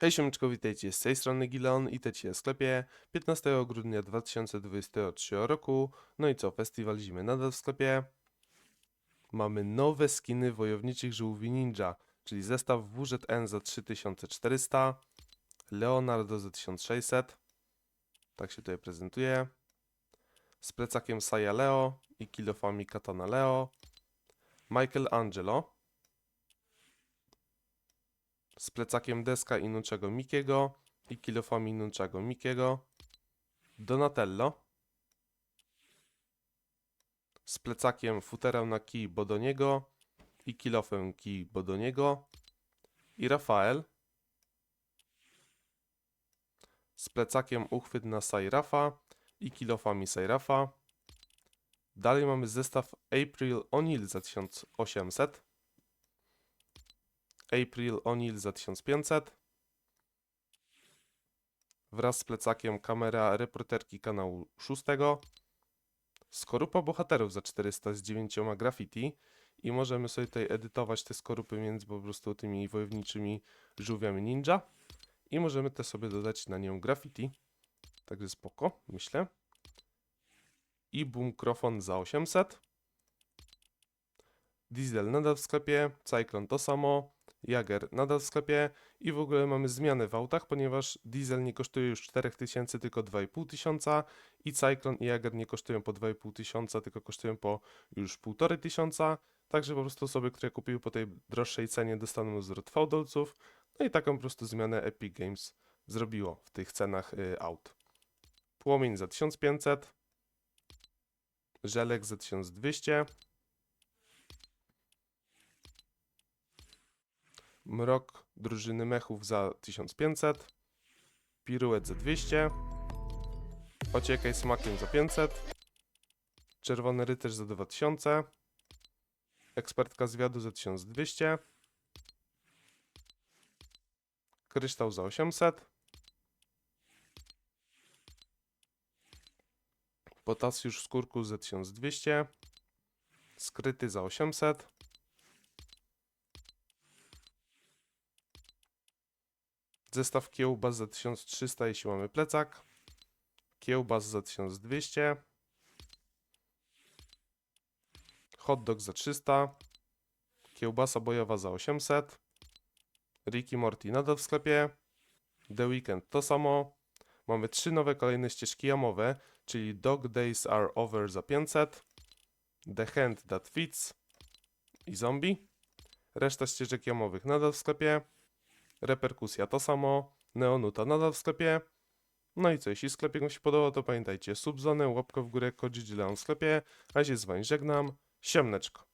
Hej siemeczko, witajcie z tej strony Gileon i tecie w sklepie 15 grudnia 2023 roku. No i co, festiwal zimy nadal w sklepie. Mamy nowe skiny wojowniczych żółwi ninja, czyli zestaw WZN za 3400, Leonardo za 1600, tak się tutaj prezentuje, z plecakiem Saya Leo i kilofami Katana Leo, Michelangelo, z plecakiem deska i Mikiego i kilofami nunczego Mikiego, Donatello, z plecakiem futerał na kij Bodoniego i kilofem kij Bodoniego i Rafael, z plecakiem uchwyt na Sairafa i kilofami Sairafa. Dalej mamy zestaw April O'Neil za 1800. April O'Neil za 1500 wraz z plecakiem kamera reporterki kanału 6 skorupa bohaterów za 400 z 9 graffiti. I możemy sobie tutaj edytować te skorupy między po prostu tymi wojowniczymi żółwiami ninja. I możemy też sobie dodać na nią graffiti. Także spoko, myślę. I boomkrofon za 800 Diesel nadal w sklepie, Cyclone to samo, Jager nadal w sklepie i w ogóle mamy zmianę w autach, ponieważ diesel nie kosztuje już 4000, tylko 2500 i Cyclone i Jager nie kosztują po 2500, tylko kosztują po już 1500. Także po prostu osoby, które kupiły po tej droższej cenie dostaną zwrot fałdolców. No i taką po prostu zmianę Epic Games zrobiło w tych cenach y, aut. Płomień za 1500, Żelek za 1200, Mrok drużyny mechów za 1500, Piruet za 200, Ociekaj smakiem za 500, Czerwony rycerz za 2000, Ekspertka zwiadu za 1200, Kryształ za 800, Potasiusz skórku za 1200, Skryty za 800, Zestaw kiełbas za 1300, jeśli mamy plecak. Kiełbas za 1200. Hot dog za 300. Kiełbasa bojowa za 800. Ricky Morty nadal w sklepie. The Weekend to samo. Mamy trzy nowe kolejne ścieżki jamowe, czyli Dog Days Are Over za 500. The Hand That Fits i Zombie. Reszta ścieżek jamowych nadal w sklepie. Reperkusja to samo, Neonuta nadal w sklepie. No i co, jeśli sklepik Wam się podobał, to pamiętajcie, subzonę, łapkę w górę, kod Leon w sklepie, a się z Wami żegnam, siemneczko.